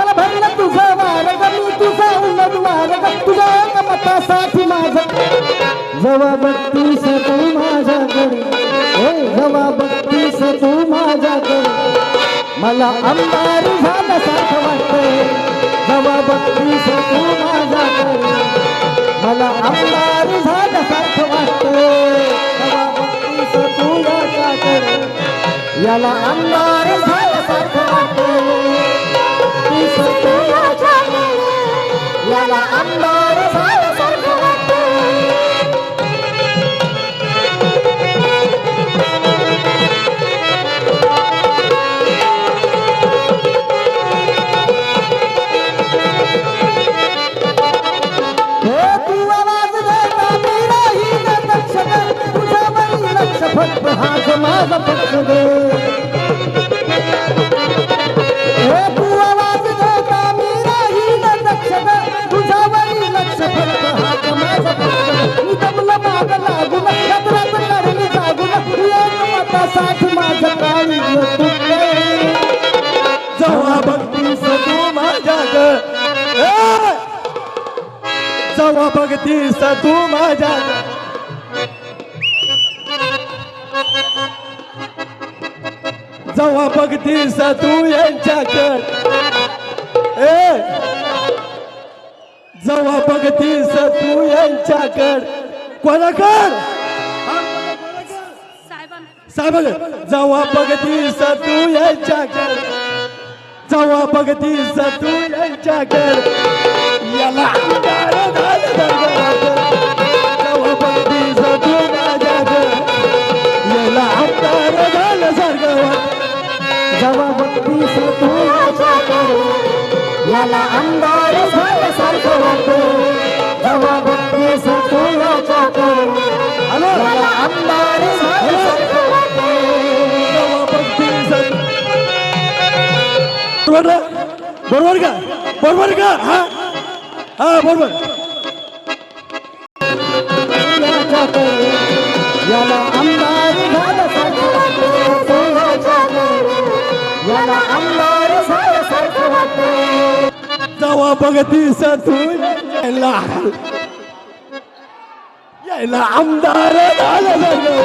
मला भरलं तुझा मार्ग मी तुझा उन्नत मार्ग तुझ्या कपटासाठी माझा. जवा बघतीस तू माझ्याकडे हे जवा बत्तीस तू माझ्याकडे मला अंबार झाल्यासारखं वाटतंय. जवा बत्तीस तू माझ्याकडे मला अंबारी झाल्यासारखं वाटतंय. जवा बघतीस तू माझ्याकडे याला अंबार झाल्यासारखं वाटतं लक्ष फक्त हाच माझा पक्ष दे. हे तू आवाज देता मी लक्ष हाच माझा पक्ष मी दमलं माग लागून जागून. एक मतासाठी माझं काळी जेव्हा बघतीस तू जेव्हा बघतीस तू जेव्हा बघतीस तू यांच्याकड. ए! जवा बघतीस तू यांच्याकड. कोणाकड? साहेब जवा बघतीस तू यांच्याकड. जवा बघतीस तू यांच्याकड. याला जवा बघतीस तू माझ्याकडे याला आमदार झाल्यासारखं वाटतं जवा बघतीस तू याच्याकडे याला आमदार झाल्यासारखं वाटतं बरोबर बरोबर का? बरोबर का? हा. हा बरोबर. याला जेव्हा बघतीस तू यायला यायला आमदार झालं सारखं वाटतं.